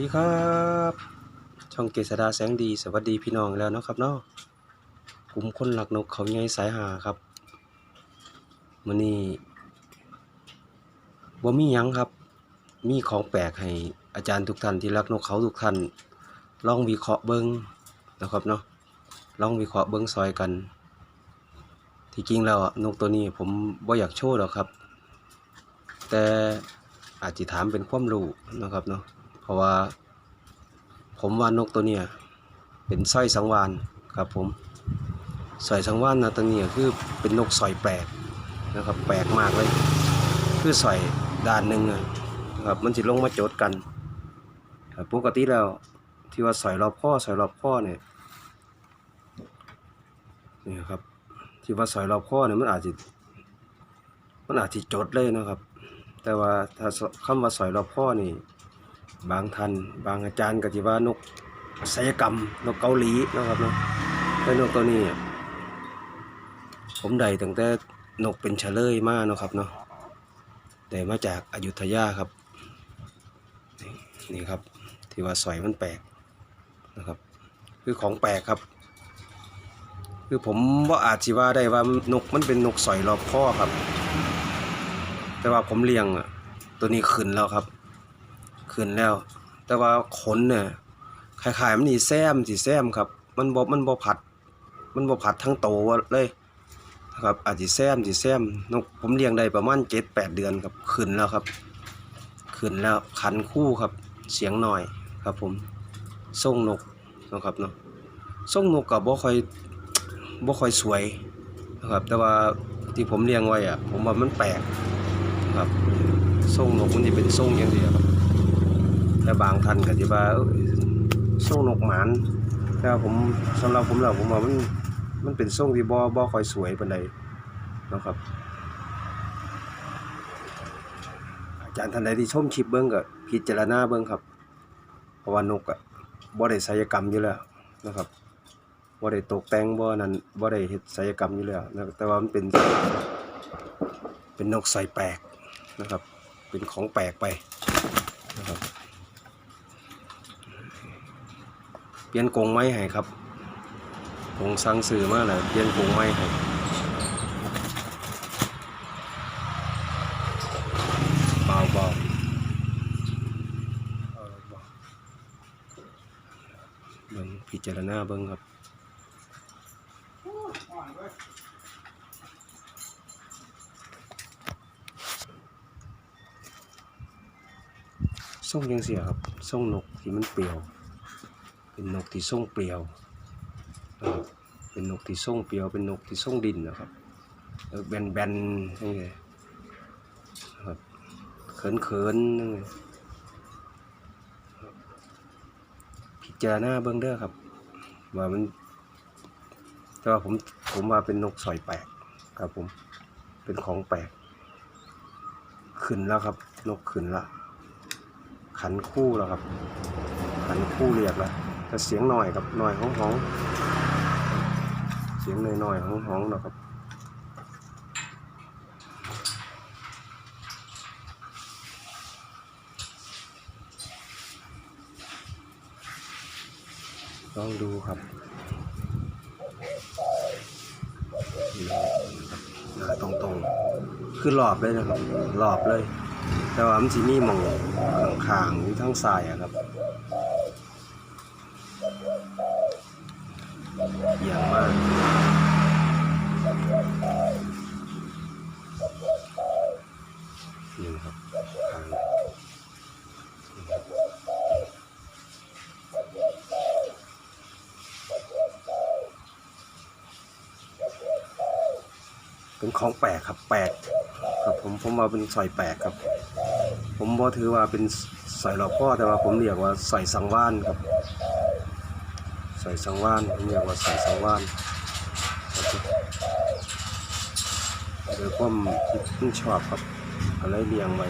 ดีครับ ช่องเกษดาแสงดีสวัสดีพี่น้องแล้วนะครับเนาะกลุ่มคนหลักนกเขาใหญ่สายหาครับมื้อนี้บ่มีหยังครับ มีของแปลกให้อาจารย์ทุกท่านที่รักนกเขาทุกท่านลองวิเคราะห์เบิ่งนะครับเนาะลองวิเคราะห์เบิ่งซอยกัน ที่จริงแล้วนกตัวนี้ผมบ่อยากโชว์หรอกครับ แต่อาจจะถามเป็นความรู้นะครับเนาะ เพราะว่า ผมว่านกตัวเนี้ยเป็นสร้อยสังวานครับผมสร้อยสังวานนะตัวเนี้ยคือเป็นนกสอยแปลกนะครับแปลกมากเลย คือสอยด้านหนึ่งนะครับมันจะลงมาโจดกันปกติแล้วที่ว่าสอยรอบข้อสอยรอบข้อเนี่ยนี่ครับที่ว่าสอยรอบข้อเนี่ยมันอาจจะมันอาจจะโจดเลยนะครับ แต่ว่าถ้าคำว่าสอยรอบข้อนี่ บางท่านบางอาจารย์ก็สิว่านกศัลยกรรมนกเกาหลีนะครับเนาะแต่นกตัวนี้ ผมได้ตั้งแต่นกเป็นเฉลยมาเนะครับเนาะได้มาจากอายุทยาครับ นี่ครับที่ว่าสอยมันแปลกนะครับ คือของแปลกครับ คือผมว่าอาจสิว่าได้ว่านกมันเป็นนกสอยรอบข้อครับ แต่ว่าผมเลี้ยงอะตัวนี้ขึ้นแล้วครับ ขึ้นแล้ว แต่ว่าขนเนี่ยคล้ายๆมันนี่แซมสิแซมครับ มันบ่มันบ่ผัด มันบ่ผัดทั้งโตเลยนะครับอาจสิแซมสิแซมนกผมเลี้ยงได้ประมาณ7-8เดือนครับขึ้นแล้วครับขึ้นแล้วขันคู่ครับเสียงหน่อยครับ ผมส่งนกนะครับเนาะส่งนกก็บ่ค่อยบ่ค่อยสวยนะครับ แต่ว่าที่ผมเลี้ยงไว้อะผมว่ามันแปลกครับส่งนกมันสิเป็นส่งอย่างเดียวครับ แต่บางท่านก็จะว่าเอ้ยส่งนกหมานแต่ว่าผมสำหรับผมแล้วผมว่ามันมันเป็นส่งที่บ่บ่คอยสวยปานใดนะครับ อาจารย์ท่านใดที่ชมคลิปเบิ่งก็พิจารณาเบิ่งครับเพราะว่านกอะบ่ได้ศัลยกรรมอยู่แล้วนะครับบ่ได้ตกแต่งบ่นั้นบ่ได้เฮ็ดศัลยกรรมอยู่แล้วนะแต่ว่ามันเป็นเป็นนกใส่แปลกนะครับ เป็นของแปลกไปนะครับ เป ลี่ยนกรงไม้ให้ครับกรงสั่งซื้อมาแล้วเปลี่ยนกรงไม้ให้เบาเบาเบาเบิ่งพิจารณาเบิ่งครับส่งยังเสียครับส่งนกที่มันเปรียว เป็นนกที่ส่งเปรียวนะครับเป็นนกที่ส่งเปรียว เป็นนกที่ส่งดินนะครับแล้วแบนนี่ไงนะครับเขินๆนี่ไงพิจารณาเบื้องเด้อครับ ว่ามัน แต่ว่าผมผมว่าเป็นนกสอยแปลกครับผมเป็นของแปลกขึ้นแล้วครับ นกขึ้นละขันคู่แล้วครับขันคู่เรียกแล้ว แต่เสียงหน่อยครับหน่อยห้องห้องเสียงหน่อยหน่อยห้องห้องนะครับลองดูครับนี่ครับหน้าตรงๆคือหลอบเลยนะครับหลอบเลย แต่ว่ามันสิมีหมองข้างๆทั้งซ้ายอะครับ เยี่ยมมากนี่ครับข้างเป็นของแปลกครับแปลกครับผมผมว่าเป็นสอยแปลกครับ ผมบ่ถือว่าเป็นสอยหลอกพ่อแต่ว่าผมเรียกว่าสอยสังวานครับ สอยสังวานเรียกว่าสอยสังวานโดยความที่ชอบครับอะไรเรียงไว้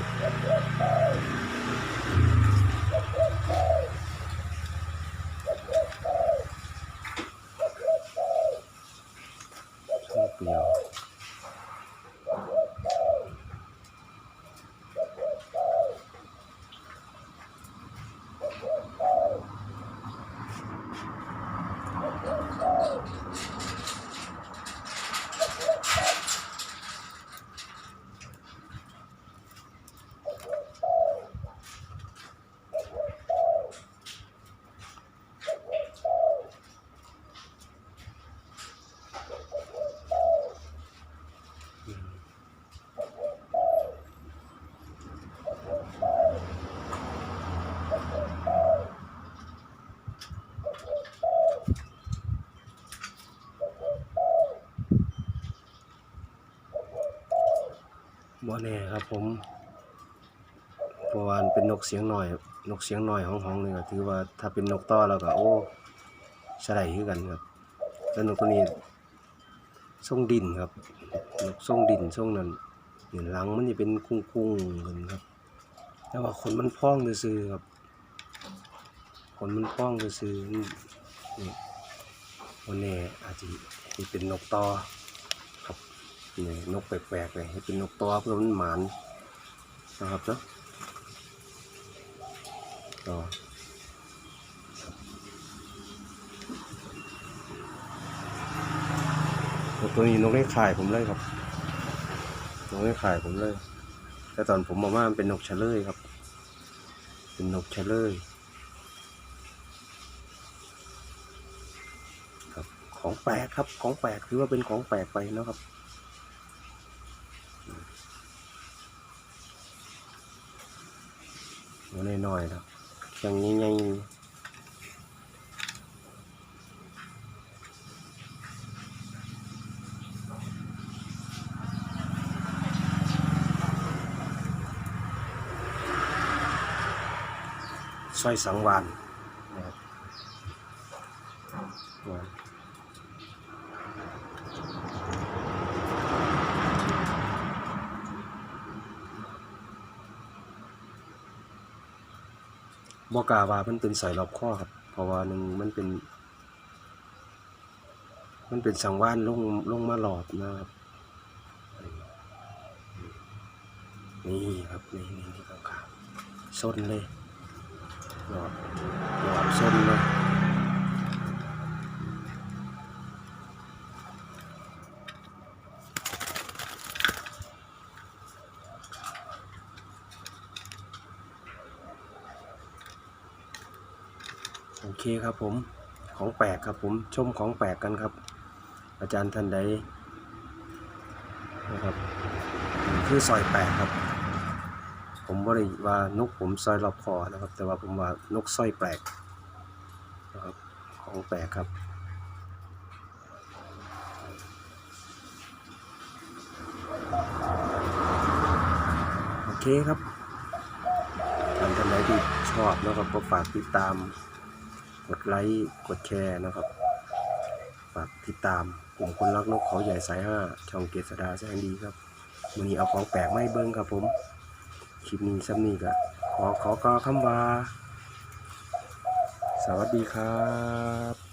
บ่แน่ครับผมเพราะว่ามันเป็นนกเสียงหน่อย นกเสียงหน่อยของห้องนี่ก็ถือว่าถ้าเป็นนกต่อแล้วก็โอ้ใช่ได้คือกันครับแล้วนกตัวนี้ทรงดินครับ นกทรงดินทรงนั้นนี่หลังมันจะเป็นกุ้งๆเหมือนครับ แต่ว่าขนมันพองซื่อครับขนมันพองซื่อนี่นี่วันนี้อาจจะเป็นนกต่อ นี่นกแปลกๆเลยให้เป็นนกต่อเพื่อมันหมานนะครับเนาะต่อตัวนี้นกได้ขายผมเลยครับนกได้ขายผมเลย แต่ตอนผมบอกว่ามันเป็นนกเฉลยครับ เป็นนกเฉลยครับ ของแปลกครับ ของแปลกถือว่าเป็นของแปลกไปนะครับ หัวน้อยๆครับยังใหญ่ๆสร้อยสังวานนะครั บวานบอกาว่ามันเป็นสายรอบข้อครับ เพราะว่าหนึ่งมันเป็น มันเป็นสังวานลงลงมาหลอบนะครับนี่ครับนี่นี่นี่ขาวๆส้นเลยหลอดหลอดส้นเลย เคครับผมของแปลกครับผมชมของแปลกกันครับ อาจารย์ท่านใดนะครับคือซอยแปลกครับ ผมบ่ได้ว่านกผมซอยรอบคอนะครับ แต่ว่าผมว่านกสร้อยแปลกนะครับของแปลกครับโอเคครับท่านท่านใดที่ชอบนะครับก็ฝากติดตาม กดไลค์กดแชร์นะครับฝากติดตามกลุ่มคนรักนกเขาใหญ่สายห้าช่องเกษดาแสนดีครับวันนี้เอาของแปลกไม่เบิ้งครับผมคลิปนี้ซ้ำนี้ก็ขอขอกล่าวคำว่า สวัสดีครับ